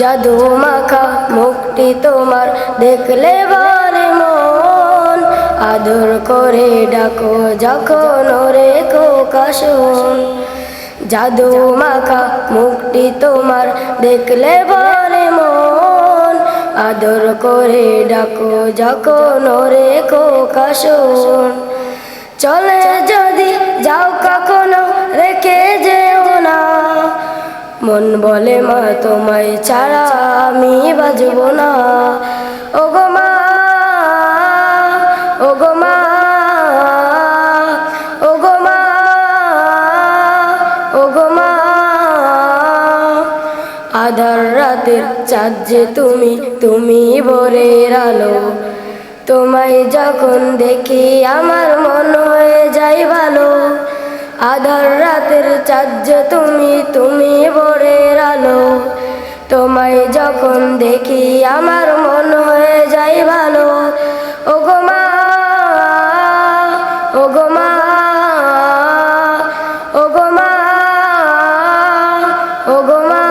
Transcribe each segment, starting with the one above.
জাদু মাখা মুক্তি তোমার। দেখলে বারে মন, আদর করে ডাকো যখন ওরে কাশন জাদু মাখা মুক্তি তোমার, দেখলে বারে মন, আদর করে ডাকো যখন ওরে কাশন চলে যদি যাও মন বলে মা, তোমায় ছাড়া আমি বাজবো না। ও গো মা ও গো মা ও গো মা ও গো মা। আধার রাতের চাঁদ যে তুমি তুমি ভোরের আলো। তোমায় যখন দেখি আমার মন হয়ে যায় আধার রাতের চাঁদ যে তুমি তুমি ভোরের আলো। তোমায় যখন দেখি আমার মন হয়ে যায় ভালো। ও গো মা ও গো মা ও গো মা ও গো মা।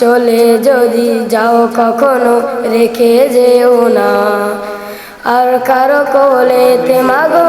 চলে যদি যাও কখনো রেখে যেও না। আর কারও কোলেতে মাগো